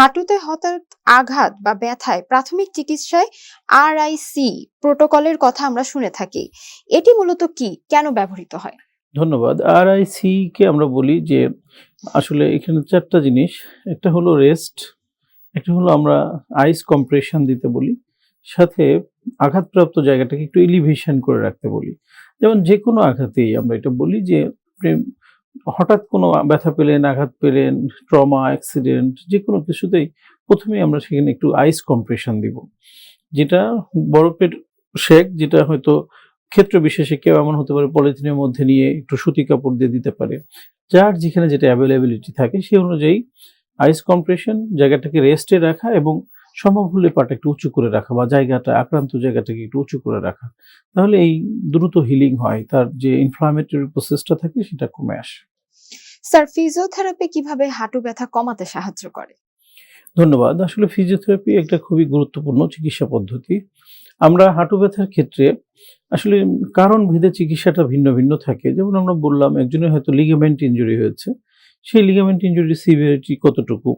হাঁটুতে হঠাৎ আঘাত বা ব্যথায় প্রাথমিক চিকিৎসায় আরআইসি প্রোটোকলের কথা আমরা শুনে থাকি। এটি মূলত কি? কেন ব্যবহৃত হয়? ধন্যবাদ। আরআইসি কে আমরা বলি যে, আসলে এখানে চারটা জিনিস। একটা হলো রেস্ট একটা হলো আমরা আইস কম্প্রেশন দিতে বলি। সাথে আঘাতপ্রাপ্ত জায়গাটাকে একটু এলিভেশন করে রাখতে বলি। যেমন যে কোনো আঘাতেই আমরা এটা বলি যে হঠাৎ কোনো ব্যথা পেলেন আঘাত পেলেন ট্রমা, অ্যাক্সিডেন্ট যে কোনো কিছুতেই প্রথমেই আমরা সেখানে একটু আইস কম্প্রেশন দিব। যেটা বরফের শেক, যেটা হয়তো ক্ষেত্র বিশেষে কেউ এমন হতে পারে পলিথিনের মধ্যে নিয়ে একটু সুতি কাপড় দিয়ে দিতে পারে। যার যেখানে যেটা অ্যাভেলেবিলিটি থাকে, সেই অনুযায়ী আইস কম্প্রেশন জায়গাটাকে রেস্টে রাখা এবং সম্ভব হলে পাটা একটু উঁচু করে রাখা বা জায়গাটা আক্রান্ত জায়গাটাকে একটু উঁচু করে রাখা। তাহলে এই দ্রুত হিলিং হয় তার যে ইনফ্লামেটরি প্রসেসটা থাকে সেটা কমে আসে। স্যার ফিজিওথেরাপি কীভাবে হাঁটু ব্যথা কমাতে সাহায্য করে? ধন্যবাদ। আসলে ফিজিওথেরাপি একটা খুবই গুরুত্বপূর্ণ চিকিৎসা পদ্ধতি। আমরা হাঁটু ব্যথার ক্ষেত্রে আসলে কারণ ভেদে চিকিৎসাটা ভিন্ন ভিন্ন থাকে। যেমন আমরা বললাম একজনের হয়তো লিগামেন্ট ইঞ্জুরি হয়েছে। সেই লিগামেন্ট ইঞ্জুরির সিভিয়ারিটি কতটুকু?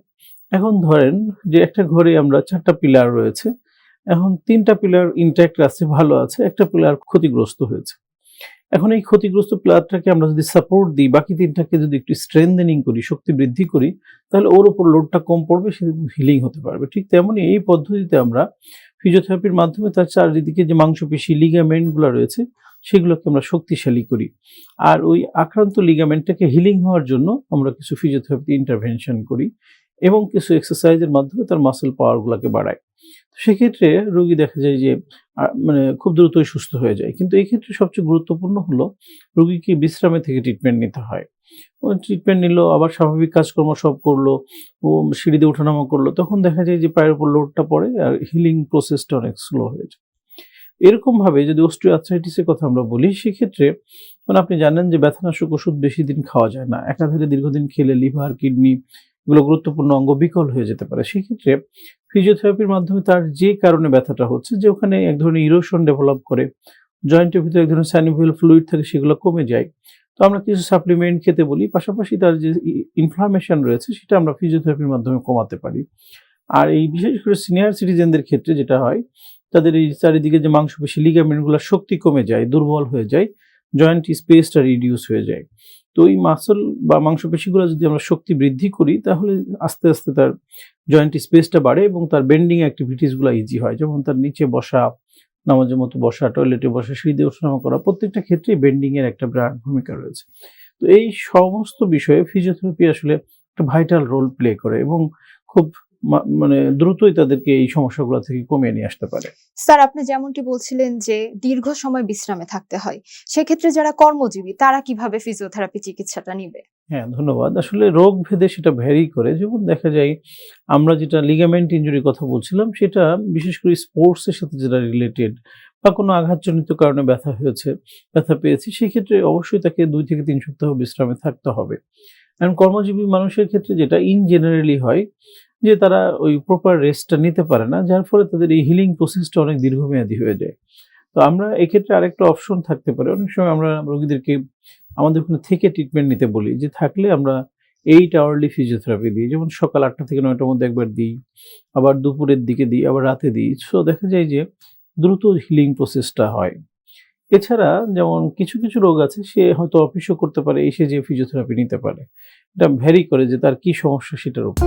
এখন ধরেন যে একটা ঘরে আমরা চারটা পিলার রয়েছে, এখন তিনটা পিলার ইনট্যাক্ট আছে, ভালো আছে, একটা পিলার ক্ষতিগ্রস্ত হয়েছে। এখন এই ক্ষতিগ্রস্ত পিলারটাকে আমরা যদি সাপোর্ট দিই, বাকি তিনটাকে যদি একটু স্ট্রেংথেনিং করি, শক্তি বৃদ্ধি করি, তাহলে ওর উপর লোডটা কম পড়বে, সে হিলিং হতে পারবে। ঠিক তেমনই এই পদ্ধতিতে আমরা ফিজিওথেরাপির মাধ্যমে তার চারিদিকে যে মাংসপেশি লিগামেন্টগুলো রয়েছে, সেগুলোকে আমরা শক্তিশালী করি। আর ওই আক্রান্ত লিগামেন্টটাকে হিলিং হওয়ার জন্য আমরা কিছু ফিজিওথেরাপি ইন্টারভেনশন করি। এবং কিছু এক্সারসাইজের মাধ্যমে তার মাসেল পাওয়ারগুলোকে বাড়ায়। সেক্ষেত্রে রোগী দেখা যায় যে মানে খুব দ্রুতই সুস্থ হয়ে যায়। কিন্তু এই ক্ষেত্রে সবচেয়ে গুরুত্বপূর্ণ হলো রোগীকে বিশ্রামে থেকে ট্রিটমেন্ট নিতে হয়। ট্রিটমেন্ট নিল, আবার স্বাভাবিক কাজকর্ম সব করল, ও সিঁড়িতে ওঠানামা করল, তখন দেখা যায় যে পায়ের উপর লোডটা পড়ে আর হিলিং প্রসেসটা অনেক স্লো হয়ে যায়। এরকম ভাবে যদি অস্ট্রিওআর্থ্রাইটিসের কথা আমরা বলি, সেক্ষেত্রে মানে আপনি জানেন যে ব্যথানাশক ওষুধ বেশি দিন খাওয়া যায় না। একাধারে দীর্ঘদিন খেলে লিভার কিডনি এগুলো গুরুত্বপূর্ণ অঙ্গ বিকল হয়ে যেতে পারে। সেক্ষেত্রে ফিজিওথেরাপির মাধ্যমে তার যে কারণে ব্যথাটা হচ্ছে, যে ওখানে এক ধরনের ইরোশন ডেভেলপ করে জয়েন্টের ভিতরে এক ধরনের স্যানিভিয়াল ফ্লুইড থাকে, সেগুলো কমে যায়। তো আমরা কিছু সাপ্লিমেন্ট খেতে বলি, পাশাপাশি তার যে ইনফ্লামেশন রয়েছে, সেটা আমরা ফিজিওথেরাপির মাধ্যমে কমাতে পারি। আর এই বিশেষ করে সিনিয়র সিটিজেনদের ক্ষেত্রে যেটা হয়, তাদের এই চারিদিকে যে মাংসপেশি লিগামেন্টগুলোর শক্তি কমে যায়, দুর্বল হয়ে যায় জয়েন্ট স্পেসটা রিডিউস হয়ে যায়। তো এই মাসল বা মাংসপেশিগুলো যদি আমরা শক্তি বৃদ্ধি করি, তাহলে আস্তে আস্তে তার জয়েন্ট স্পেসটা বাড়ে এবং তার বেন্ডিং অ্যাক্টিভিটিসগুলো ইজি হয়। যেমন তার নিচে বসা, নামাজের মতো বসা টয়লেটে বসা, সিঁড়িতে ওঠানামা করা, প্রত্যেকটা ক্ষেত্রেই বেন্ডিংয়ের একটা বিরাট ভূমিকা রয়েছে। তো এই সমস্ত বিষয়ে ফিজিওথেরাপি আসলে একটা ভাইটাল রোল প্লে করে এবং খুব মানে দ্রুতই তাদেরকে এই সমস্যাগুলো থেকে কমিয়ে নিয়ে আসতে পারে। স্যার আপনি যেমনটি বলছিলেন যে দীর্ঘ সময় বিশ্রামে থাকতে হয় সেক্ষেত্রে যারা কর্মজীবী তারা কীভাবে ফিজিওথেরাপি চিকিৎসাটা নিবে? হ্যাঁ ধন্যবাদ। আসলে রোগ ভেদে সেটা ভ্যারি করে। যেমন দেখা যায় আমরা যেটা লিগামেন্ট ইঞ্জুরির কথা বলছিলাম সেটা বিশেষ করে স্পোর্টসের সাথে যেটা রিলেটেড বা কোনো আঘাতজনিত কারণে ব্যথা হয়েছে ব্যথা পেয়েছি সেক্ষেত্রে অবশ্যই তাকে দুই থেকে তিন সপ্তাহ বিশ্রামে থাকতে হবে। কারণ কর্মজীবী মানুষের ক্ষেত্রে যেটা ইন জেনারেলি হয়, যে তারা ওই প্রপার রেস্টটা নিতে পারে না, যার ফলে তাদের এই হিলিং প্রসেসটা অনেক দীর্ঘমেয়াদী হয়ে যায়। তো আমরা এক্ষেত্রে আরেকটা অপশন থাকতে পারে। অনেক সময় আমরা রোগীদেরকে আমাদের ওখানে থেকে ট্রিটমেন্ট নিতে বলি, যে থাকলে আমরা এইট আওয়ারলি ফিজিওথেরাপি দিই। যেমন সকাল আটটা থেকে নয়টার মধ্যে একবার দিই, আবার দুপুরের দিকে দিই, আবার রাতে দিই। সো দেখা যায় যে দ্রুত হিলিং প্রসেসটা হয়। এছাড়া যেমন কিছু কিছু রোগ আছে, সে হয়তো অফিসও করতে পারে, এসে যে ফিজিওথেরাপি নিতে পারে। এটা ভ্যারি করে যে তার কি সমস্যা সেটার উপর।